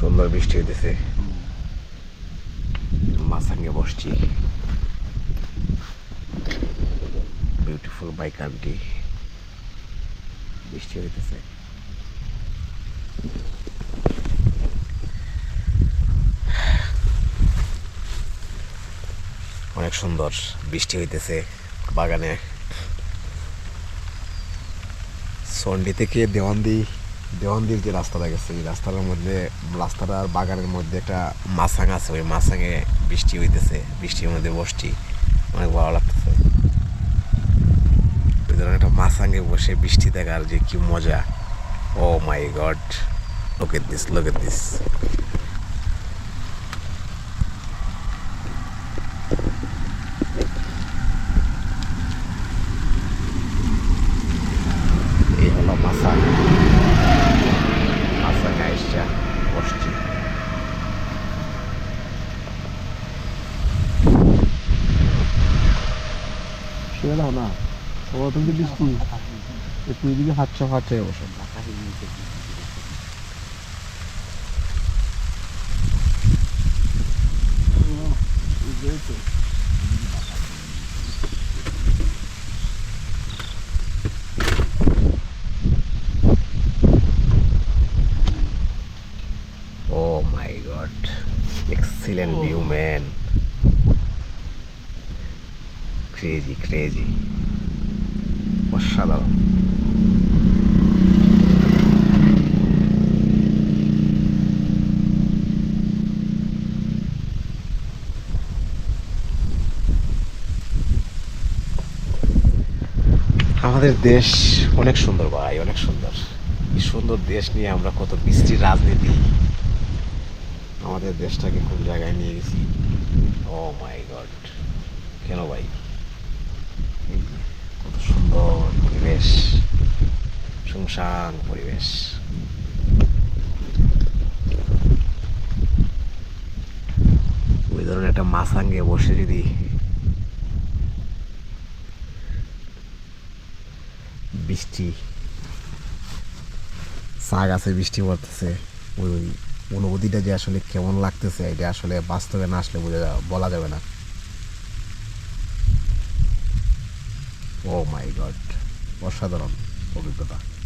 সুন্দর বৃষ্টি হইতেছে। মাসাঙ্গে বসছি। বিউটিফুল বাইক আন্টি বৃষ্টি হইতেছে। অনেক সুন্দর বৃষ্টি হইতেছে বাগানে। সন্ডি থেকে দেওয়ান্দি দেওয়ান্দির যে রাস্তাটা গেছে, এই রাস্তাটার মধ্যে রাস্তাটার বাগানের মধ্যে একটা মাসাং আছে, ওই মাসাঙে বৃষ্টি হইতেছে, বৃষ্টির মধ্যে বসছি। অনেক ভালো লাগতেছে। ওই ধরনের একটা মাসাঙ্গে বসে বৃষ্টি দেখার যে কি মজা। ও মাই গড লোকের দিস লোকের দিস শুয়ে দাও না। ও তুমি বৃষ্টি। একটু এদিকে হাতটা হাতে বসো ও my God excellent view man crazy crazy অসাধারণ আমাদের দেশ অনেক সুন্দর ভাই, অনেক সুন্দর। এই সুন্দর দেশ নিয়ে আমরা কত বৃষ্টির রাজনীতি। আমাদের দেশটাকে কোন জায়গায় নিয়ে গেছি? ও মাই গড কেন ভাই এই যে, কত সুন্দর পরিবেশ শুনশান পরিবেশ ওই ধরনের একটা মাসাঙ্গে বসে যদি বৃষ্টি চা গাছে বৃষ্টি পড়তেছে, ওই অনুভূতিটা যে আসলে কেমন লাগতেছে, এটা আসলে বাস্তবে না আসলে বোঝা যা- বলা যাবে না। ও মাই গড অসাধারণ অভিজ্ঞতা।